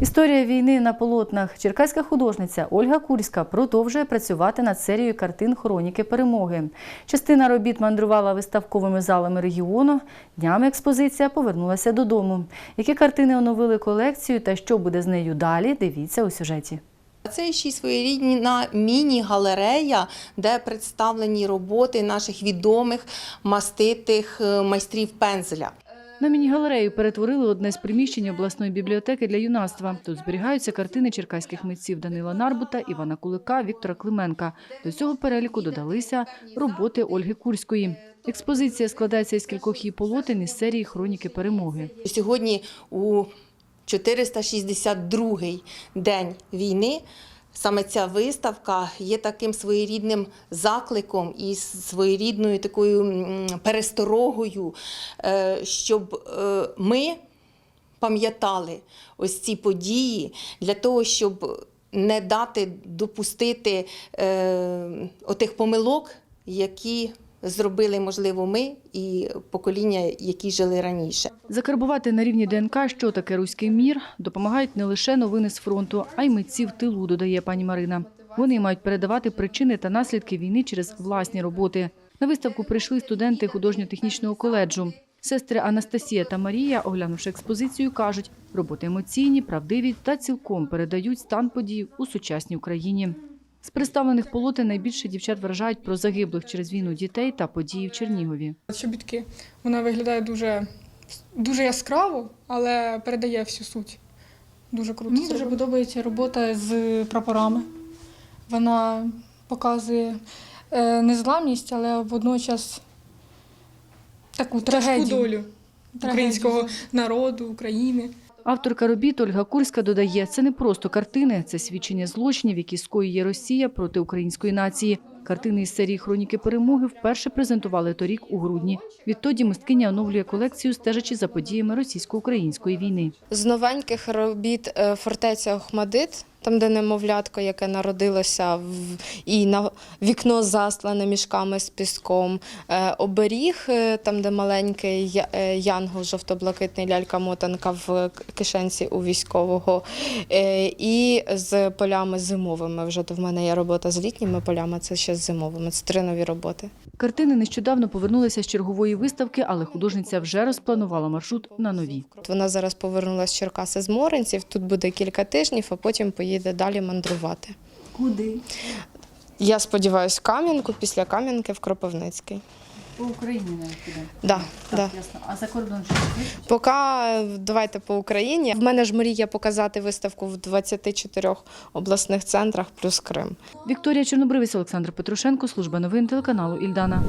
Історія війни на полотнах. Черкаська художниця Ольга Курська продовжує працювати над серією картин Хроніки перемоги. Частина робіт мандрувала виставковими залами регіону. Днями експозиція повернулася додому. Які картини оновили колекцію та що буде з нею далі? Дивіться у сюжеті. Це ще й своєрідна міні-галерея, де представлені роботи наших відомих маститих е, майстрів пензеля. На міні-галерею перетворили одне з приміщень обласної бібліотеки для юнацтва. Тут зберігаються картини черкаських митців Данила Нарбута, Івана Кулика, Віктора Клименка. До цього переліку додалися роботи Ольги Курської. Експозиція складається із кількох її полотен із серії Хроніки перемоги. Сьогодні у 462-й день війни саме ця виставка є таким своєрідним закликом і своєрідною такою пересторогою, е, щоб е, ми пам'ятали ось ці події для того, щоб не дати допустити е, отих помилок, які зробили, можливо, ми і покоління, які жили раніше. Закарбувати на рівні ДНК, що таке руський мір, допомагають не лише новини з фронту, а й митці в тилу, додає пані Марина. Вони мають передавати причини та наслідки війни через власні роботи. На виставку прийшли студенти художньо-технічного коледжу. Сестри Анастасія та Марія, оглянувши експозицію, кажуть, роботи емоційні, правдиві та цілком передають стан подій у сучасній Україні. З представлених полотен найбільше дівчат вражають про загиблих через війну дітей та події в Чернігові. Чобітки. Вона виглядає дуже, дуже яскраво, але передає всю суть. Дуже круто. Мені дуже подобається робота з прапорами. Вона показує е, незламність, але водночас таку Тяжку трагедію. долю українського народу, України. Авторка робіт Ольга Курська додає, це не просто картини, це свідчення злочинів, які скоює Росія проти української нації. Картини із серії Хроніки перемоги вперше презентували торік у грудні. Відтоді мисткиня оновлює колекцію, стежачи за подіями російсько-української війни. З новеньких робіт е, фортеця Охмадит, там, де немовлятко, яке народилося в і на вікно заслане мішками з піском. Е, Оберіг, е, там, де маленький е, янгол, жовто-блакитний лялька-мотанка в кишенці у військового. І з полями зимовими. Вже в мене є робота з літніми полями, це ще з зимовими. Це три нові роботи. Картини нещодавно повернулися з чергової виставки, але художниця вже розпланувала маршрут на нові. Вона зараз повернулася з Черкаси з Моринців. Тут буде кілька тижнів, а потім поїде далі мандрувати. Куди? Я сподіваюся, в Кам'янку, після Кам'янки в Кропивницький. По Україні навіть піде. Да, да. ясно. А за кордон що? Поки е, давайте по Україні. В мене ж мрія показати виставку в 24 обласних центрах плюс Крим. Вікторія Чорнобривець, Олександр Петрушенко, служба новин телеканалу Ільдана.